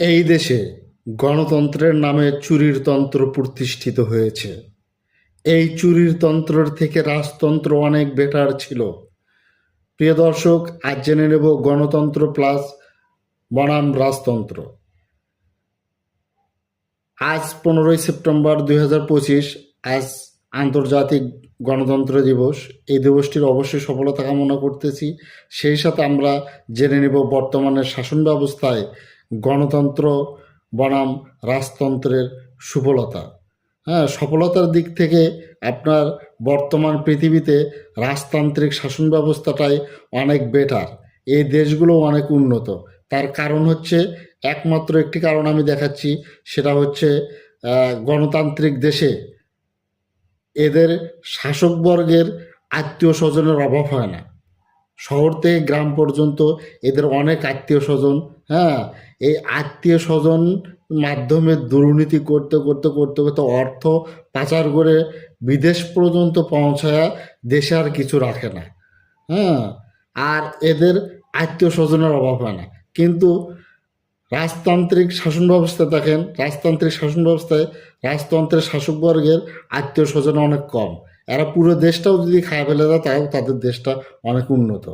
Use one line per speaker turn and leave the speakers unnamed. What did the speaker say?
এই দেশে গণতন্ত্রের নামে চুরির তন্ত্র প্রতিষ্ঠিত হয়েছে। এই চুরির তন্ত্রের থেকে রাজতন্ত্র অনেক বেটার ছিল। প্রিয় দর্শক, আজ জেনে নেব গণতন্ত্র প্লাস বনাম রাজতন্ত্র। আজ পনেরোই সেপ্টেম্বর দুই হাজার পঁচিশ, আজ আন্তর্জাতিক গণতন্ত্র দিবস। এই দিবসটির অবশ্যই সফলতা কামনা করতেছি। সেই সাথে আমরা জেনে নেব বর্তমানে শাসন ব্যবস্থায় গণতন্ত্র বনাম রাজতন্ত্রের সুফলতা। হ্যাঁ সফলতার দিক থেকে আপনার বর্তমান পৃথিবীতে রাজতান্ত্রিক শাসন ব্যবস্থাটাই অনেক বেটার এই দেশগুলো অনেক উন্নত। তার কারণ হচ্ছে, একমাত্র একটি কারণ আমি দেখাচ্ছি, সেটা হচ্ছে গণতান্ত্রিক দেশে এদের শাসকবর্গের আত্মীয় স্বজনের অভাব হয় না। শহর থেকে গ্রাম পর্যন্ত এদের অনেক আত্মীয় স্বজন হ্যাঁ? এই আত্মীয় স্বজন মাধ্যমে দুর্নীতি করতে করতে করতে করতে অর্থ পাচার করে বিদেশ পর্যন্ত পৌঁছায় দেশে আর কিছু রাখে না হ্যাঁ? আর এদের আত্মীয় স্বজনের অভাব হয় না। কিন্তু রাজতান্ত্রিক শাসন ব্যবস্থা দেখেন, রাজতান্ত্রিক শাসন ব্যবস্থায় রাজতন্ত্রের শাসকবর্গের আত্মীয় স্বজন অনেক কম। এরা পুরো দেশটাও যদি খায় ফেলে দেয় তাও তাদের দেশটা অনেক উন্নত।